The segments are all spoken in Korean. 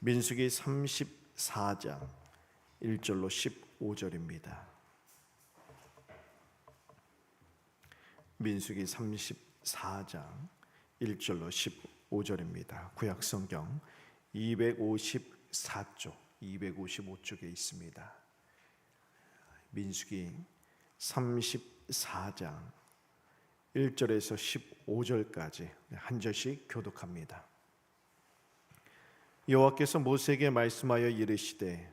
민수기 34장 1절로 15절입니다. 민수기 34장 1절로 15절입니다. 구약 성경 254쪽, 255쪽에 있습니다. 민수기 34장 1절에서 15절까지 한 절씩 교독합니다. 여호와께서 모세에게 말씀하여 이르시되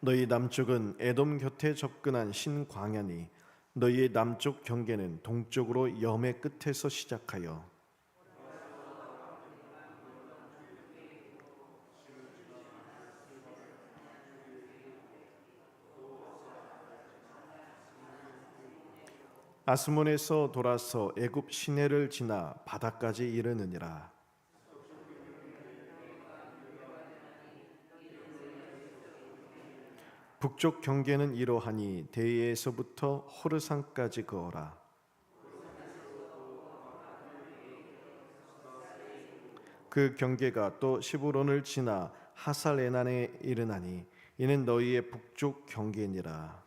너희 남쪽은 에돔 곁에 접근한 신광야니 너희의 남쪽 경계는 동쪽으로 염의 끝에서 시작하여 아스몬에서 돌아서 애굽 시내를 지나 바다까지 이르느니라. 북쪽 경계는 이러하니 대에서부터 호르산까지 그어라. 그 경계가 또 시브론을 지나 하살에난에 이르나니 이는 너희의 북쪽 경계니라.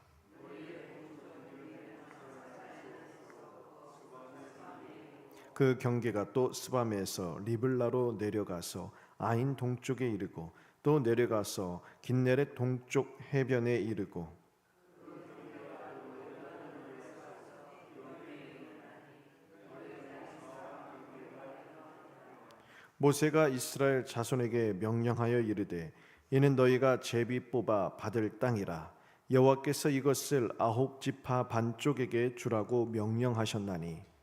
그 경계가 또 스밤에서 리블라로 내려가서 아인 동쪽에 이르고 또 내려가서 긴네렛 동쪽 해변에 이르고 모세가 이스라엘 자손에게 명령하여 이르되 이는 너희가 제비 뽑아 받을 땅이라. 여호와께서 이것을 아홉 지파 반쪽에게 주라고 명령하셨나니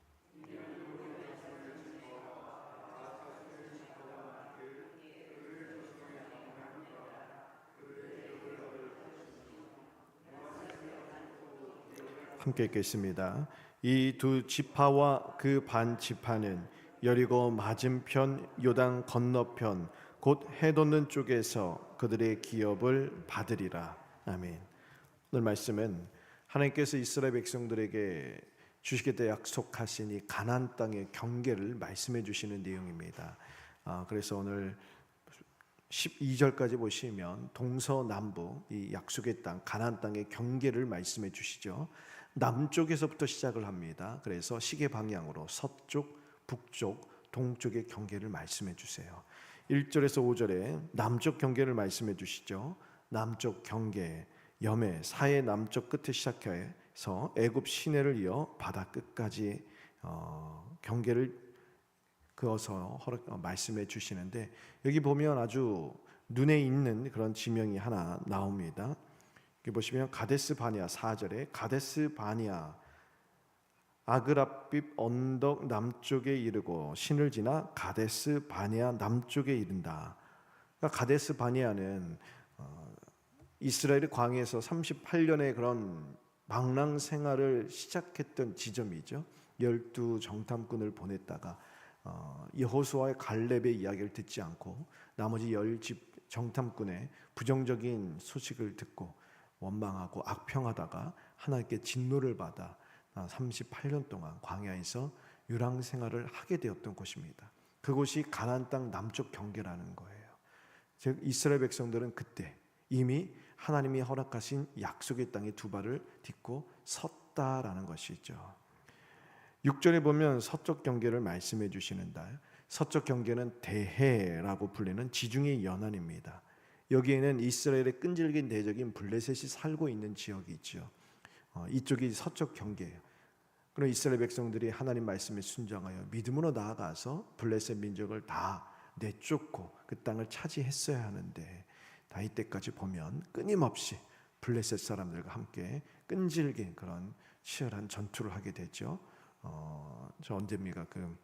함께 읽겠습니다. 이 두 지파와 그 반 지파는 여리고 맞은편 요단 건너편 곧 해돋는 쪽에서 그들의 기업을 받으리라. 아멘. 오늘 말씀은 하나님께서 이스라엘 백성들에게 주시겠다 약속하신 이 가나안 땅의 경계를 말씀해 주시는 내용입니다. 아, 그래서 오늘 12절까지 보시면 동서남부 이 약속의 땅 가나안 땅의 경계를 말씀해 주시죠. 남쪽에서부터 시작을 합니다. 그래서 시계 방향으로 서쪽, 북쪽, 동쪽의 경계를 말씀해 주세요. 1절에서 5절에 남쪽 경계를 말씀해 주시죠. 남쪽 경계 염해 사해 남쪽 끝에 시작해서 애굽 시내를 이어 바다 끝까지 어, 경계를 그어서 어, 말씀해 주시는데 여기 보면 아주 눈에 있는 그런 지명이 하나 나옵니다. 여기 보시면 가데스 바니아 4절에 가데스 바니아 아그라빛 언덕 남쪽에 이르고 신을 지나 가데스 바니아 남쪽에 이른다. 그러니까 가데스 바니아는 어, 이스라엘이 광해에서 38년의 그런 망랑 생활을 시작했던 지점이죠. 열두 정탐꾼을 보냈다가 어, 여호수아의 갈렙의 이야기를 듣지 않고 나머지 열 집 정탐꾼의 부정적인 소식을 듣고 원망하고 악평하다가 하나님께 진노를 받아 38년 동안 광야에서 유랑 생활을 하게 되었던 곳입니다. 그곳이 가나안 땅 남쪽 경계라는 거예요. 즉 이스라엘 백성들은 그때 이미 하나님이 허락하신 약속의 땅에 두 발을 딛고 섰다라는 것이죠. 6절에 보면 서쪽 경계를 말씀해 주시는데 서쪽 경계는 대해라고 불리는 지중해 연안입니다. 여기에는 이스라엘의 끈질긴 대적인 블레셋이 살고 있는 지역이 있죠. 어, 이쪽이 서쪽 경계예요. 그럼 이스라엘 백성들이 하나님 말씀에 순종하여 믿음으로 나아가서 블레셋 민족을 다 내쫓고 그 땅을 차지했어야 하는데 다이 때까지 보면 끊임없이 블레셋 사람들과 함께 끈질긴 그런 치열한 전투를 하게 되죠. 어, 저 언제입니까? 그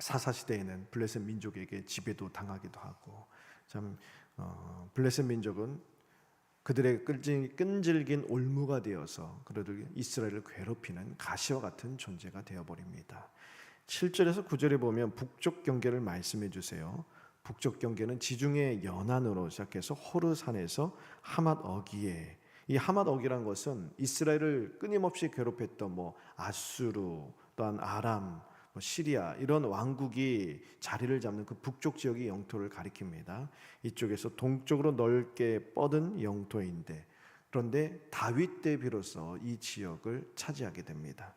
사사 시대에는 블레셋 민족에게 지배도 당하기도 하고 참 어, 블레셋 민족은 그들의 끈질, 끈질긴 올무가 되어서 그들을 이스라엘을 괴롭히는 가시와 같은 존재가 되어버립니다. 7절에서 9절에 보면 북쪽 경계를 말씀해 주세요. 북쪽 경계는 지중해 연안으로 시작해서 호르산에서 하맛 어기에 이 하맛 어기란 것은 이스라엘을 끊임없이 괴롭혔던 뭐 아수르 또한 아람 뭐 시리아 이런 왕국이 자리를 잡는 그 북쪽 지역의 영토를 가리킵니다. 이쪽에서 동쪽으로 넓게 뻗은 영토인데 그런데 다윗 때 비로소 이 지역을 차지하게 됩니다.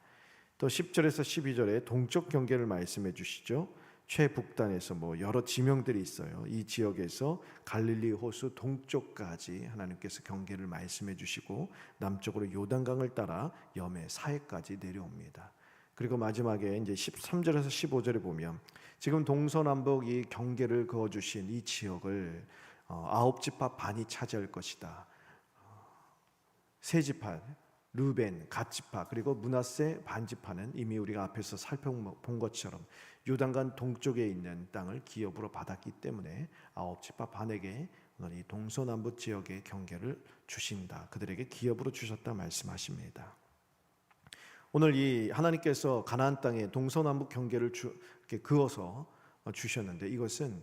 또 10절에서 12절에 동쪽 경계를 말씀해 주시죠. 최북단에서 뭐 여러 지명들이 있어요. 이 지역에서 갈릴리 호수 동쪽까지 하나님께서 경계를 말씀해 주시고 남쪽으로 요단강을 따라 염해 사해까지 내려옵니다. 그리고 마지막에 이제 13절에서 15절에 보면 지금 동서남북 이 경계를 그어 주신 이 지역을 어, 아홉 지파 반이 차지할 것이다. 세 지파 루벤, 갓지파 그리고 문하세 반지파는 이미 우리가 앞에서 살펴본 것처럼 요단강 동쪽에 있는 땅을 기업으로 받았기 때문에 아홉 지파 반에게 이 동서남북 지역의 경계를 주신다. 그들에게 기업으로 주셨다 말씀하십니다. 오늘 이 하나님께서 가나안 땅에 동서남북 경계를 주, 이렇게 그어서 주셨는데 이것은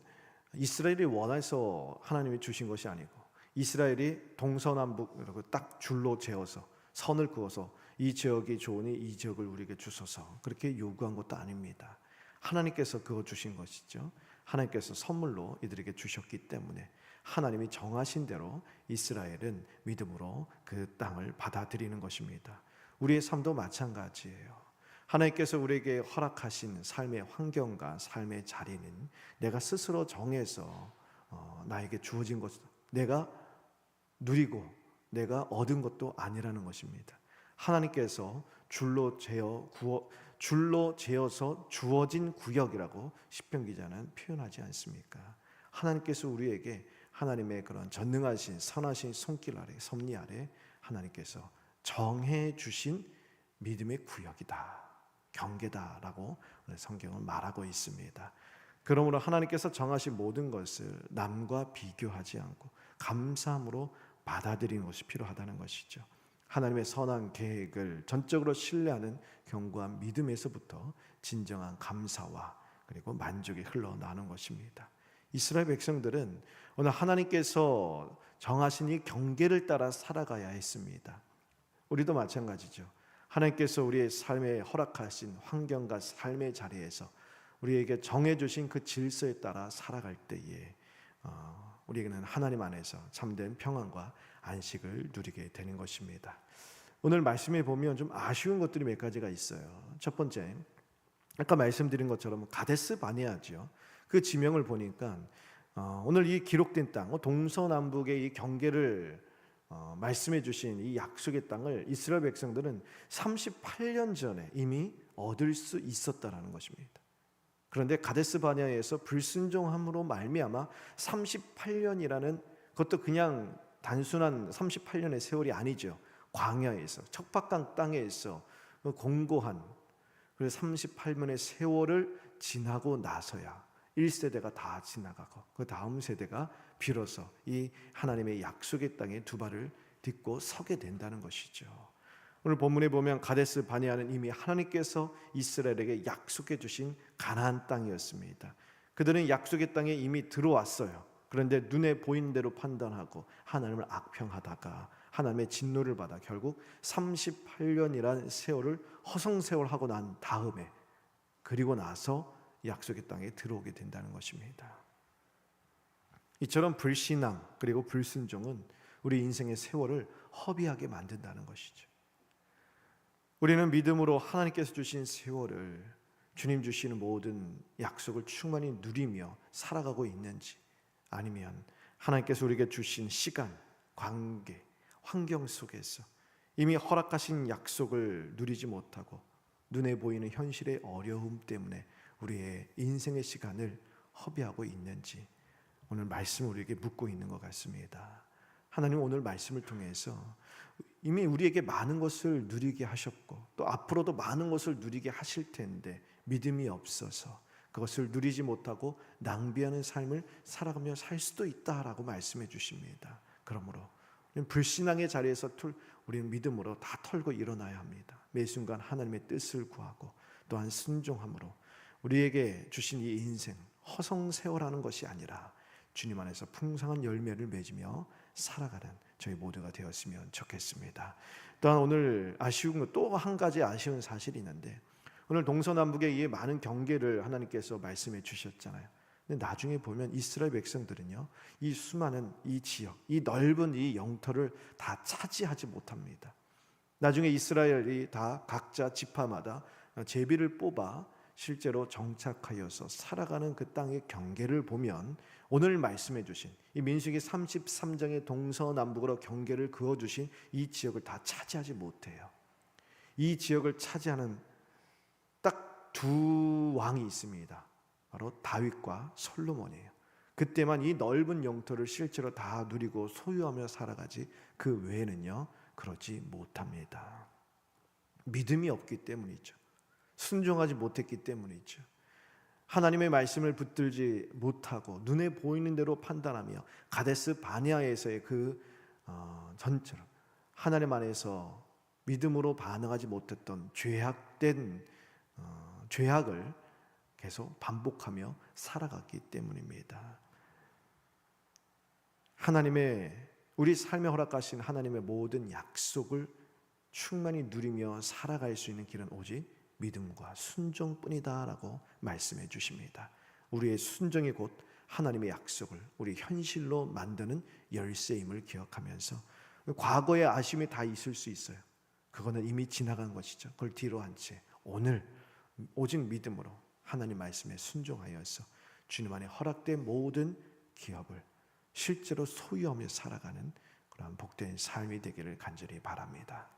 이스라엘이 원해서 하나님이 주신 것이 아니고 이스라엘이 동서남북 이렇게 딱 줄로 재어서 선을 그어서 이 지역이 좋으니 이 지역을 우리에게 주소서 그렇게 요구한 것도 아닙니다. 하나님께서 그어 주신 것이죠. 하나님께서 선물로 이들에게 주셨기 때문에 하나님이 정하신 대로 이스라엘은 믿음으로 그 땅을 받아들이는 것입니다. 우리의 삶도 마찬가지예요. 하나님께서 우리에게 허락하신 삶의 환경과 삶의 자리는 내가 스스로 정해서 어, 나에게 주어진 것, 내가 누리고 내가 얻은 것도 아니라는 것입니다. 하나님께서 줄로 재어 구워 줄로 재어서 주어진 구역이라고 시편 기자는 표현하지 않습니까? 하나님께서 우리에게 하나님의 그런 전능하신 선하신 손길 아래 섭리 아래 하나님께서 정해 주신 믿음의 구역이다. 경계다라고 성경은 말하고 있습니다. 그러므로 하나님께서 정하신 모든 것을 남과 비교하지 않고 감사함으로 받아들이는 것이 필요하다는 것이죠. 하나님의 선한 계획을 전적으로 신뢰하는 견고한 믿음에서부터 진정한 감사와 그리고 만족이 흘러나는 것입니다. 이스라엘 백성들은 오늘 하나님께서 정하신 이 경계를 따라 살아가야 했습니다. 우리도 마찬가지죠. 하나님께서 우리의 삶에 허락하신 환경과 삶의 자리에서 우리에게 정해주신 그 질서에 따라 살아갈 때에 어, 우리에게는 하나님 안에서 참된 평안과 안식을 누리게 되는 것입니다. 오늘 말씀에 보면 좀 아쉬운 것들이 몇 가지가 있어요. 첫 번째, 아까 말씀드린 것처럼 가데스 바네아지요. 그 지명을 보니까 어, 오늘 이 기록된 땅, 동서남북의 이 경계를 어, 말씀해 주신 이 약속의 땅을 이스라엘 백성들은 38년 전에 이미 얻을 수 있었다라는 것입니다. 그런데 가데스 바냐에서 불순종함으로 말미암아 38년이라는 그것도 그냥 단순한 38년의 세월이 아니죠. 광야에서 척박한 땅에서 그 공고한 그 38년의 세월을 지나고 나서야 1세대가 다 지나가고 그 다음 세대가 비로소 이 하나님의 약속의 땅에 두 발을 딛고 서게 된다는 것이죠. 오늘 본문에 보면 가데스 바니아는 이미 하나님께서 이스라엘에게 약속해 주신 가나안 땅이었습니다. 그들은 약속의 땅에 이미 들어왔어요. 그런데 눈에 보이는 대로 판단하고 하나님을 악평하다가 하나님의 진노를 받아 결국 38년이란 세월을 허송세월하고 난 다음에 그리고 나서 약속의 땅에 들어오게 된다는 것입니다. 이처럼 불신앙 그리고 불순종은 우리 인생의 세월을 허비하게 만든다는 것이죠. 우리는 믿음으로 하나님께서 주신 세월을 주님 주시는 모든 약속을 충만히 누리며 살아가고 있는지 아니면 하나님께서 우리에게 주신 시간, 관계, 환경 속에서 이미 허락하신 약속을 누리지 못하고 눈에 보이는 현실의 어려움 때문에 우리의 인생의 시간을 허비하고 있는지 오늘 말씀 우리에게 묻고 있는 것 같습니다. 하나님 오늘 말씀을 통해서 이미 우리에게 많은 것을 누리게 하셨고 또 앞으로도 많은 것을 누리게 하실 텐데 믿음이 없어서 그것을 누리지 못하고 낭비하는 삶을 살아가며 살 수도 있다라고 말씀해 주십니다. 그러므로 불신앙의 자리에서 우리는 믿음으로 다 털고 일어나야 합니다. 매 순간 하나님의 뜻을 구하고 또한 순종함으로 우리에게 주신 이 인생 허송세월하는 것이 아니라 주님 안에서 풍성한 열매를 맺으며 살아가는 저희 모두가 되었으면 좋겠습니다. 또한 오늘 아쉬운 것또한 가지 아쉬운 사실이 있는데 오늘 동서남북에 이 많은 경계를 하나님께서 말씀해 주셨잖아요. 근데 나중에 보면 이스라엘 백성들은요, 이 수많은 이 지역, 이 넓은 이 영토를 다 차지하지 못합니다. 나중에 이스라엘이 다 각자 지파마다 제비를 뽑아 실제로 정착하여서 살아가는 그 땅의 경계를 보면 오늘 말씀해 주신 이 민수기 33장의 동서남북으로 경계를 그어 주신 이 지역을 다 차지하지 못해요. 이 지역을 차지하는 딱 두 왕이 있습니다. 바로 다윗과 솔로몬이에요. 그때만 이 넓은 영토를 실제로 다 누리고 소유하며 살아가지 그 외에는요 그러지 못합니다. 믿음이 없기 때문이죠. 순종하지 못했기 때문이죠. 하나님의 말씀을 붙들지 못하고 눈에 보이는 대로 판단하며 가데스 바니아에서의 그 어, 전처럼 하나님 안에서 믿음으로 반응하지 못했던 죄악된 어, 죄악을 계속 반복하며 살아갔기 때문입니다. 하나님의 우리 삶에 허락하신 하나님의 모든 약속을 충만히 누리며 살아갈 수 있는 길은 오직 믿음과 순종뿐이다라고 말씀해 주십니다. 우리의 순종이 곧 하나님의 약속을 우리 현실로 만드는 열쇠임을 기억하면서 과거의 아쉬움이 다 있을 수 있어요. 그거는 이미 지나간 것이죠. 그걸 뒤로 한 채 오늘 오직 믿음으로 하나님 말씀에 순종하여서 주님 안에 허락된 모든 기업을 실제로 소유하며 살아가는 그런 복된 삶이 되기를 간절히 바랍니다.